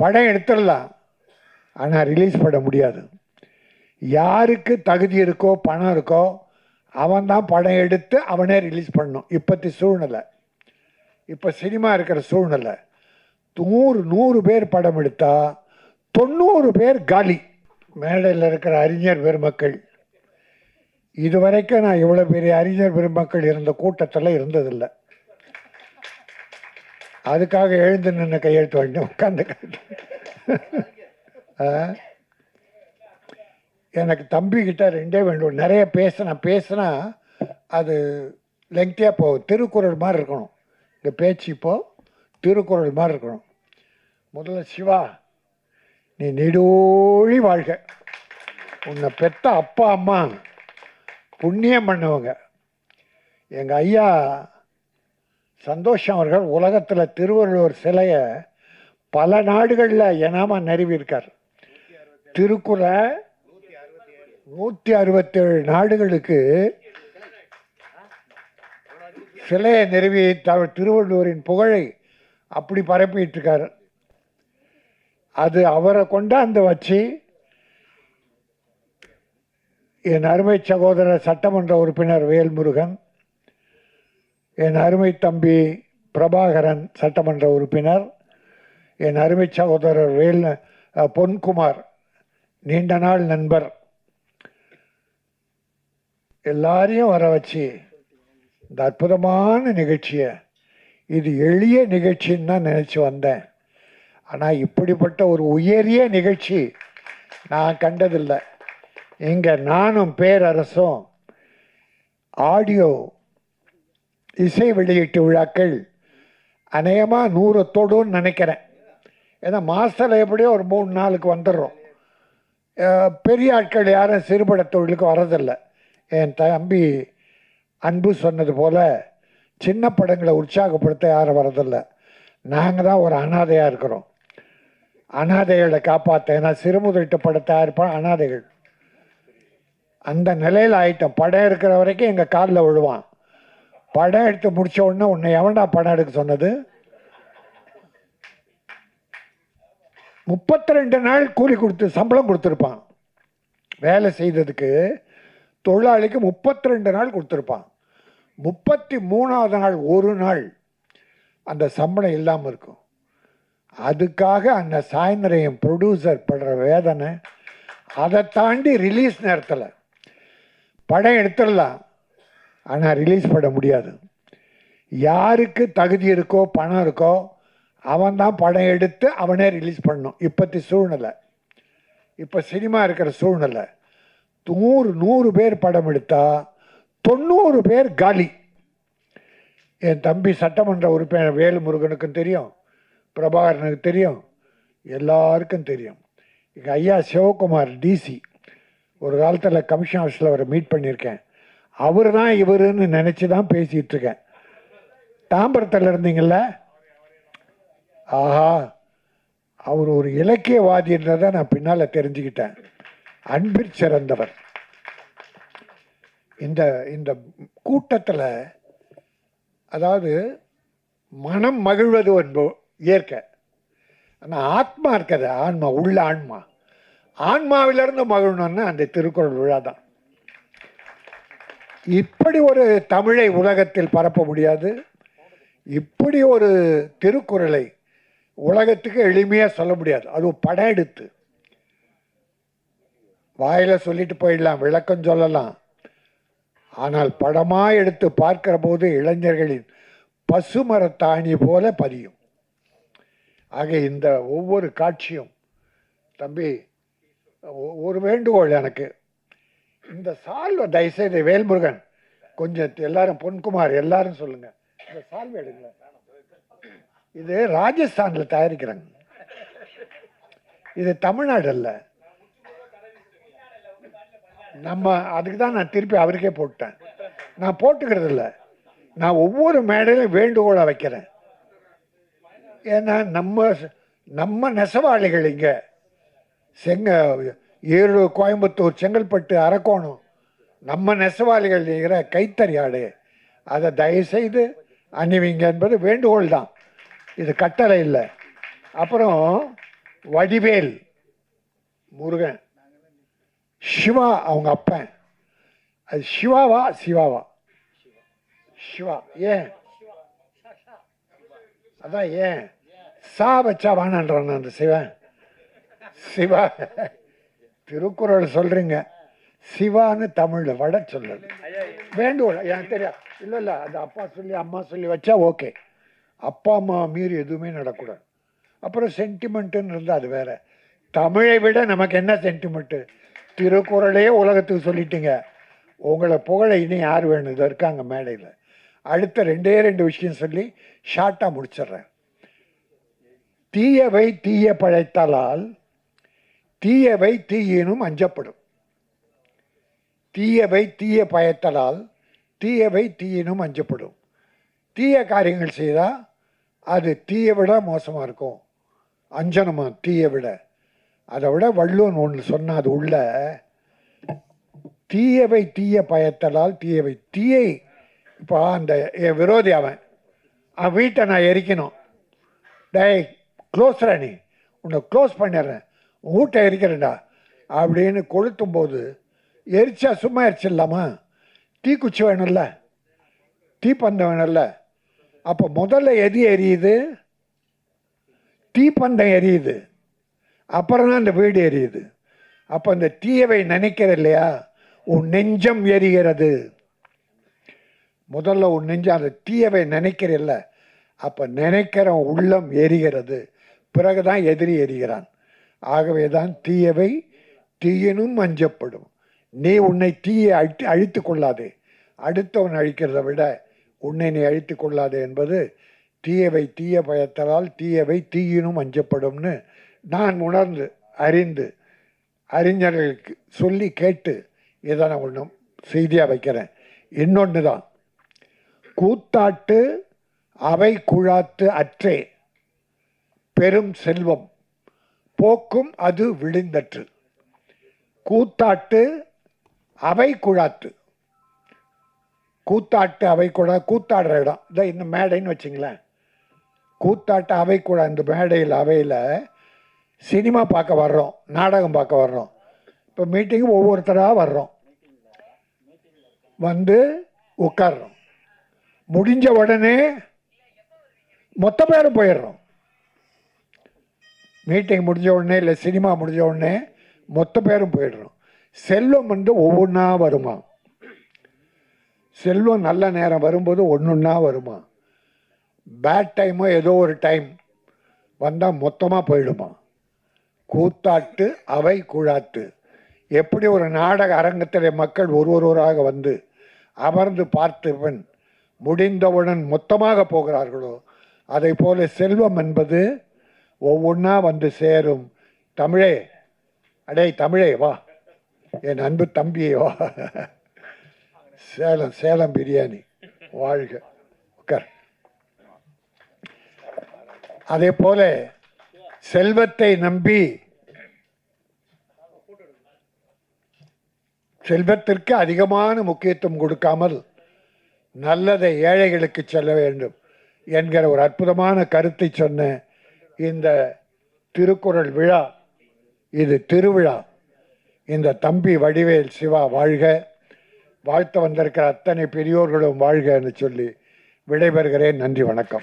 படம் எடுத்துடலாம். ஆனால் ரிலீஸ் பண்ண முடியாது. யாருக்கு தகுதி இருக்கோ பணம் இருக்கோ அவன் தான் படம் எடுத்து அவனே ரிலீஸ் பண்ணணும். இப்போத்தி சூழ்நிலை. இப்போ சினிமா இருக்கிற சூழ்நிலை. நூறு நூறு பேர் படம் எடுத்தால் தொண்ணூறு பேர் காலி. மேடையில் இருக்கிற அறிஞர் பெருமக்கள். இதுவரைக்கும் நான் இவ்வளோ பெரிய அறிஞர் பெருமக்கள் இருந்த கூட்டத்தில் இருந்ததில்லை. அதுக்காக எழுந்து நின்று கையெழுத்து வாங்கி உட்காந்து எனக்கு தம்பிக்கிட்ட ரெண்டே வேண்டும் நிறைய பேசினா பேசினா அது லெங்க்தியாக போகும் திருக்குறள் மாதிரி இருக்கணும். இந்த பேச்சு இப்போது திருக்குறள் மாதிரி இருக்கணும். முதல்ல சிவா நீ நெடோழி வாழ்க. உன்னை பெத்த அப்பா அம்மா புண்ணியம் பண்ணவங்க. எங்கள் ஐயா சந்தோஷம் அவர்கள் உலகத்தில் திருவள்ளுவர் சிலையை பல நாடுகளில் எனாம நிறுவியிருக்கார். திருக்குறளை நூற்றி அறுபத்தேழு நாடுகளுக்கு சிலையை நிறுவி த- திருவள்ளுவரின் புகழை அப்படி பரப்பிட்டுருக்கார் அது அவரை கொண்டாந்து வச்சு என் அருமை சகோதரர் சட்டமன்ற உறுப்பினர் வேல்முருகன் என் அருமை தம்பி பிரபாகரன் சட்டமன்ற உறுப்பினர் என் அருமை சகோதரர் வேல் பொன்குமார் நீண்ட நாள் நண்பர். எல்லாரையும் வர வச்சு இந்த அற்புதமான நிகழ்ச்சியை இது எளிய நிகழ்ச்சின்னு தான் நினச்சி வந்தேன். ஆனால் இப்படிப்பட்ட ஒரு உயரிய நிகழ்ச்சி நான் கண்டதில்லை. இங்கே நானும் பேரரசும் ஆடியோ இசை வெளியீட்டு விழாக்கள் அநேகமாக நூறு தொடுன்னு நினைக்கிறேன். ஏன்னா மாதத்தில் எப்படியோ ஒரு மூணு நாளுக்கு வந்துடுறோம். பெரிய ஆட்கள் யாரும் சிறுபட தொழிலுக்கு வரதில்லை என் தம்பி அன்பு சொன்னது போல் சின்ன படங்களை உற்சாகப்படுத்த யாரும் வரதில்லை நாங்கள் தான் ஒரு அனாதையாக இருக்கிறோம். அனாதைகளை காப்பாற்ற ஏன்னா படத்தை படம் தயாரிப்போம் அனாதைகள். அந்த நிலையில் ஆயிட்டோம். படம் இருக்கிற வரைக்கும் எங்கள் காலில் விழுவான். படம் எடுத்து முடிச்ச உடனே உன்னை எவன்டா படம் எடுக்க சொன்னது? முப்பத்தி ரெண்டு நாள் கூலி கொடுத்து சம்பளம் கொடுத்துருப்பான். வேலை செய்ததுக்கு தொழிலாளிக்கு முப்பத்தி ரெண்டு நாள் கொடுத்துருப்பான். முப்பத்தி மூணாவது நாள் ஒரு நாள் அந்த சம்பளம் இல்லாமல் இருக்கும். அதுக்காக அந்த சாயந்தரம் ப்ரொடியூசர் படுற வேதனை அதை தாண்டி ரிலீஸ் நேரத்தில் படம் எடுத்துடலாம். ஆனால் ரிலீஸ் பண்ண முடியாது. யாருக்கு தகுதி இருக்கோ பணம் இருக்கோ அவன் தான் படம் எடுத்து அவனே ரிலீஸ் பண்ணணும். இப்போத்தி சூழ்நிலை. இப்போ சினிமா இருக்கிற சூழ்நிலை. நூறு நூறு பேர் படம் எடுத்தால் தொண்ணூறு பேர் காலி. என் தம்பி சட்டமன்ற உறுப்பினர் வேலுமுருகனுக்கும் தெரியும். பிரபாகரனுக்கு தெரியும். எல்லாருக்கும் தெரியும். எங்கள் ஐயா சிவகுமார் டிசி ஒரு காலத்தில் கமிஷன் ஆஃபீஸில் அவரை மீட் பண்ணியிருக்கேன். அவர் தான் இவருன்னு நினச்சி தான் பேசிகிட்டு இருக்கேன் தாம்பரத்தில் இருந்தீங்கள ஆஹா அவர் ஒரு இலக்கியவாதின்றதை நான் பின்னால் தெரிஞ்சுக்கிட்டேன். அன்பிற் சிறந்தவர். இந்த இந்த கூட்டத்தில் அதாவது மனம் மகிழ்வது என்போ இயற்கை. ஆனால் ஆத்மா இருக்குது ஆன்மா உள்ள ஆன்மா. ஆன்மாவிலிருந்து மகிழணும்னா அந்த திருக்குறள் விழா தான் இப்படி ஒரு தமிழை உலகத்தில் பரப்ப முடியாது. இப்படி ஒரு திருக்குறளை உலகத்துக்கு எளிமையாக சொல்ல முடியாது. அதுவும் படம் எடுத்து. வாயில் சொல்லிட்டு போயிடலாம் விளக்கம் சொல்லலாம். ஆனால் படமாக எடுத்து பார்க்கிற போது இளைஞர்களின் பசுமரத்தாணி போல பதியும். ஆக இந்த ஒவ்வொரு காட்சியும் தம்பி ஒ- ஒரு வேண்டுகோள் எனக்கு. இந்த சால்வை தயவுசெய்து வேல்முருகன் கொஞ்சம் எல்லாரும் பொன்குமார் எல்லாரும் சொல்லுங்க. இந்த சால்வை எடுங்களேன். இது ராஜஸ்தானில் தயாரிக்கிறாங்க. இது தமிழ்நாடு அல்ல. நம்ம அதுக்கு தான் நான் திருப்பி அவருக்கே போட்டேன். நான் போட்டுக்கிறது இல்லை. நான் ஒவ்வொரு மேடையிலும் வேண்டுகோளை வைக்கிறேன். ஏன்னா நம்ம நம்ம நெசவாளிகள் இங்கே செங்க ஈரோடு கோயம்புத்தூர் செங்கல்பட்டு அரக்கோணம். நம்ம நெசவாளிகள் இருக்கிற கைத்தறி ஆடு. அதை தயவுசெய்து அணிவிங்க என்பது வேண்டுகோள் தான். இது கட்டளை இல்லை. அப்புறம் வடிவேல் முருகன். சிவா அவங்க அப்பன். அது சிவாவா சிவாவா? சிவா. ஏன்? அதான் ஏன்? சா வச்சா வானான்றான் அந்த சிவன். சிவா. திருக்குறள் சொல்றீங்க. சிவான்னு தமிழ்ல வட சொல்லல் வேண்டுகோள் எனக்கு தெரியும் இல்லை இல்லை அது அப்பா சொல்லி அம்மா சொல்லி வச்சா ஓகே. அப்பா அம்மா மீறி எதுவுமே நடக்கூடாது. அப்புறம் சென்டிமெண்ட்டுன்னு இருந்தால் அது வேற. தமிழை விட நமக்கு என்ன சென்டிமெண்ட்டு? திருக்குறளே உலகத்துக்கு சொல்லிட்டீங்க. உங்களை புகழ இனி யார் வேணும்? இது இருக்காங்க மேடையில். அடுத்த ரெண்டே ரெண்டு விஷயம் சொல்லி ஷார்ட்டாக முடிச்சிடுறேன். தீயவை தீய பழைத்தாலால் தீயவை தீயினும் அஞ்சப்படும். தீயவை தீய பயத்தலால் தீயவை தீயினும் அஞ்சப்படும். தீய காரியங்கள் செய்தால் அது தீயை விட மோசமாக இருக்கும். அஞ்சனமா தீயை விட. அதை விட வள்ளுவன் ஒன்று சொன்னால் அது உள்ள தீயவை தீய பயத்தலால் தீயவை தீயை இப்போ அந்த என் விரோதி அவன். அவன் வீட்டை நான் எரிக்கணும். டே க்ளோஸ்ரா நீ. உன்னை க்ளோஸ் பண்ணிடுறேன். உன் வீட்டை எரிக்கிறேன்டா அப்படின்னு கொளுத்தும் போது எரிச்சா சும்மா எரிச்சிடலாமா? தீக்குச்சி வேணும்ல. தீப்பந்தம் வேணும்ல. அப்போ முதல்ல எது எரியுது? தீப்பந்தம் எரியுது. அப்புறம் தான் இந்த வீடு எரியுது. அப்போ இந்த தீயவை நினைக்கிற இல்லையா? உன் நெஞ்சம் எரிகிறது. முதல்ல உன் நெஞ்சம் அந்த தீயவை நினைக்கிறதில்ல அப்போ நினைக்கிற உள்ளம் எரிகிறது. பிறகுதான் எதிரி எரிகிறான். ஆகவே தான் தீயவை தீயினும் அஞ்சப்படும். நீ உன்னை தீயை அழித்து அழித்து கொள்ளாதே. அடுத்தவன் அழிக்கிறதை விட உன்னை நீ அழித்து கொள்ளாதே என்பது தீயவை தீய பயத்தலால் தீயவை தீயினும் அஞ்சப்படும்னு நான் உணர்ந்து அறிந்து அறிஞர்களுக்கு சொல்லி கேட்டு இதை நான் ஒன்றும் செய்தியாக வைக்கிறேன். இன்னொன்று தான் கூத்தாட்டு அவை குழாத்து அற்றே பெரும் செல்வம். போக்கும் அது விழுந்தற்று. கூத்தாட்டு அவை குழாத்து கூத்தாட்டு அவை குழா கூத்தாடுற இடம். இதை இந்த மேடைன்னு வச்சுங்களேன். கூத்தாட்டு அவை குழா இந்த மேடையில் அவையில் சினிமா பார்க்க வர்றோம் நாடகம் பார்க்க வர்றோம். இப்போ மீட்டிங்கு ஒவ்வொருத்தராக வர்றோம். வந்து உட்கார்றோம். முடிஞ்ச உடனே மொத்த பேரும் போயிடுறோம். மீட்டிங் முடிஞ்ச உடனே இல்லை சினிமா முடிஞ்ச உடனே மொத்த பேரும் போயிடுறோம். செல்வம் வந்து ஒவ்வொன்றா வருமா? செல்வம் நல்ல நேரம் வரும்போது ஒன்று ஒன்றா வருமா பேட் டைமோ ஏதோ ஒரு டைம் வந்தால் மொத்தமாக போயிடுமா? கூத்தாட்டு அவை குழாட்டு. எப்படி ஒரு நாடக அரங்கத்தில் மக்கள் ஒரு ஒருவராக வந்து அமர்ந்து பார்த்துவன் முடிந்தவுடன் மொத்தமாக போகிறார்களோ அதை போல செல்வம் என்பது ஒவ்வொன்றா வந்து சேரும். தமிழே அடே தமிழே வா. என் அன்பு தம்பியே வா. சேலம் சேலம் பிரியாணி. வாழ்க. உட்கார் அதே போல செல்வத்தை நம்பி செல்வத்திற்கு அதிகமான முக்கியத்துவம் கொடுக்காமல் நல்லதை ஏழைகளுக்கு செல்ல வேண்டும் என்கிற ஒரு அற்புதமான கருத்தை சொன்ன இந்த திருக்குறள் விழா இது திருவிழா. இந்த தம்பி வடிவேல் சிவா வாழ்க. வாழ்த்த வந்திருக்கிற அத்தனை பெரியோர்களும் வாழ்கன்னு சொல்லி விடைபெறுகிறேன். நன்றி வணக்கம்.